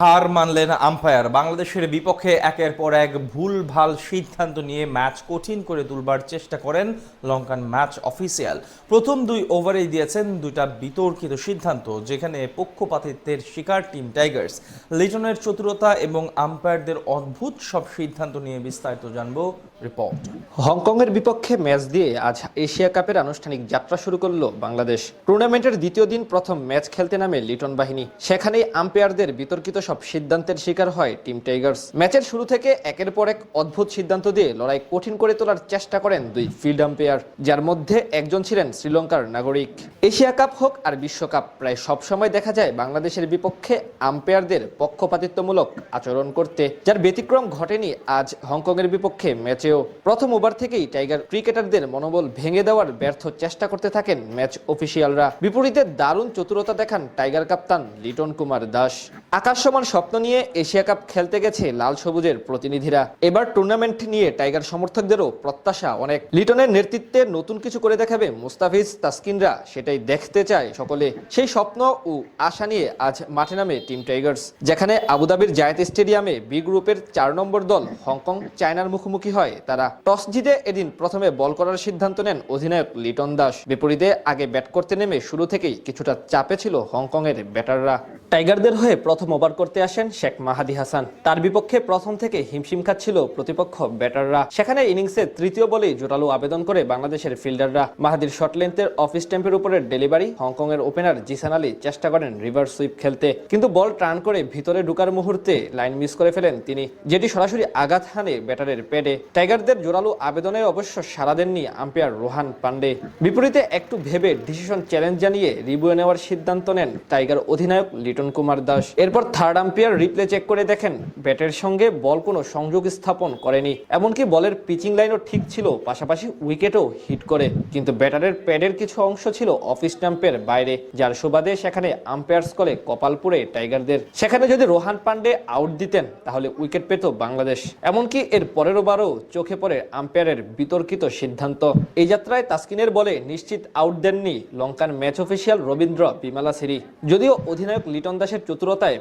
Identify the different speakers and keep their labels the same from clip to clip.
Speaker 1: হার মানলেন umpire. বাংলাদেশের বিপক্ষে একের পর এক ভুল ভালো সিদ্ধান্ত নিয়ে ম্যাচ কঠিন করে তুলবার চেষ্টা করেন লঙ্কান ম্যাচ অফিসিয়াল। প্রথম দুই ওভারেই দিয়েছেন দুইটা বিতর্কিত সিদ্ধান্ত, যেখানে পক্ষপাতিত্বের শিকার টিম টাইগার্স। লিটনের চতুরতা এবং আম্পায়ারদের অদ্ভুত সব সিদ্ধান্ত নিয়ে বিস্তারিত জানব রিপোর্ট।
Speaker 2: হংকংয়ের বিপক্ষে ম্যাচ দিয়ে আজ এশিয়া কাপের আনুষ্ঠানিক যাত্রা শুরু করল বাংলাদেশ। টুর্নামেন্টের দ্বিতীয় দিন প্রথম ম্যাচ খেলতে নামে লিটন বাহিনী। সেখানেই আম্পায়ারদের বিতর্কিত সব সিদ্ধান্তের শিকার হয় টিম টাইগার্স। ম্যাচের শুরু থেকে একের পর এক অদ্ভুত সিদ্ধান্ত দিয়ে লড়াই কঠিন করে তোলার চেষ্টা করেন দুই ফিল্ড আম্পায়ার যার মধ্যে একজন ছিলেন শ্রীলঙ্কার নাগরিক। এশিয়া কাপ হোক আর বিশ্বকাপ, প্রায় সব সময় দেখা যায় বাংলাদেশের বিপক্ষে আম্পায়ারদের পক্ষপাতিত্বমূলক আচরণ করতে, যার ব্যতিক্রম ঘটেনি আজ হংকংয়ের বিপক্ষে ম্যাচেও। প্রথম ওভার থেকেই টাইগার ক্রিকেটারদের মনোবল ভেঙে দেওয়ার ব্যর্থ চেষ্টা করতে থাকেন ম্যাচ অফিসিয়ালরা বিপরীতে দারুণ চতুরতা দেখান টাইগার কাপ্তান লিটন কুমার দাস। আকাশ সমান স্বপ্ন নিয়ে এশিয়া কাপ খেলতে গেছে লাল সবুজের প্রতিনিধিরা। এবার টুর্নামেন্ট নিয়ে টাইগার সমর্থকদেরও প্রত্যাশা অনেক। লিটনের নেতৃত্বে নতুন কিছু করে দেখাবে মুস্তাফিজ তাসকিনরা, সেটাই দেখতে চায় সকলে। সেই স্বপ্ন ও আশা নিয়ে আজ মাঠে নামে টিম টাইগার্স। যেখানে আবুধাবির জায়েদ স্টেডিয়ামে বি গ্রুপের চার নম্বর দল হংকং, চায়নার মুখোমুখি হয় তারা। টস জিতে এদিন প্রথমে বল করার সিদ্ধান্ত নেন অধিনায়ক লিটন দাস। বিপরীতে আগে ব্যাট করতে নেমে শুরু থেকেই কিছুটা চাপে ছিল হংকংয়ের ব্যাটাররা। টাইগারদের হয়ে প্রথম ওভার আসেন শেখ মাহাদি হাসান। তার বিপক্ষে প্রথম থেকে হিমশিম খাচ্ছিল প্রতিপক্ষ ব্যাটাররা। সেখানে ইনিংসে তৃতীয় বলেই জোরালো আবেদন করে বাংলাদেশের ফিল্ডাররা। মাহাদির শর্ট লেন্থের অফ স্ট্যাম্পের উপরের ডেলিভারি হংকং এর ওপেনার জিসান আলী চেষ্টা করেন রিভার্স সুইপ খেলতে। কিন্তু বল টার্ন করে ভিতরে ঢুকার মুহূর্তে লাইন মিস করে ফেলেন তিনি, যেটি সরাসরি আঘাত হানে ব্যাটারের প্যাডে টাইগারদের জোরালো আবেদনের অবশ্য সাড়া দেননি আম্পায়ার রোহান পান্ডে। বিপরীতে একটু ভেবে ডিসিশন চ্যালেঞ্জ জানিয়ে রিভিউ নেওয়ার সিদ্ধান্ত নেন টাইগার অধিনায়ক লিটন কুমার দাস। এরপর থার্ড আম্পায়ার রিপ্লে চেক করে দেখেন, ব্যাটের সঙ্গে বল কোনো সংযোগ স্থাপন করেনি। এমনকি বলের পিচিং লাইনও ঠিক ছিল, পাশাপাশি উইকেটও হিট করে। কিন্তু ব্যাটারের প্যাডের কিছু অংশ ছিল অফ স্টাম্পের বাইরে, যার সুবাদে সেখানে আম্পায়ার্স কলে কপাল পুড়ে টাইগারদের। সেখানে যদি রোহান পান্ডে আউট দিতেন, তাহলে উইকেট পেত বাংলাদেশ। এমনকি এর পরের ওভারও চোখে পড়ে আম্পায়ারের বিতর্কিত সিদ্ধান্ত। এই যাত্রায় তাসকিনের বলে নিশ্চিত আউট দেননি Lankan match official Ravindra Wimalasiri. যদিও অধিনায়ক লিটন দাসের চতুরতায়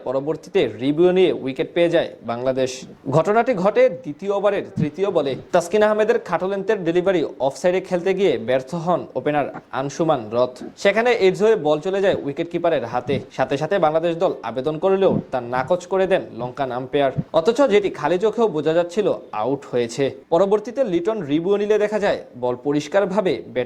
Speaker 2: পরবর্তীতে রিভিউ নিয়ে উইকেট পেয়ে যায় বাংলাদেশ। ঘটনাটি ঘটে দ্বিতীয় ওভারের তৃতীয় বলে। তাসকিন আহমেদের খাটোলেন্থের ডেলিভারি অফসাইডে খেলতে গিয়ে ব্যর্থ হন ওপেনার আনসুমান রথ। সেখানে এডস হয়ে বল চলে যায় উইকেট কিপারের হাতে। সাথে সাথে বাংলাদেশ দল আবেদন করলেও তা নাকচ করে দেন লঙ্কান আম্পায়ার অথচ যেটি খালি চোখেও বোঝা যাচ্ছিল, আউট হয়েছে। পরবর্তীতে লিটন রিভিউ নিলে দেখা যায়, বল পরিষ্কারভাবে ব্যাটে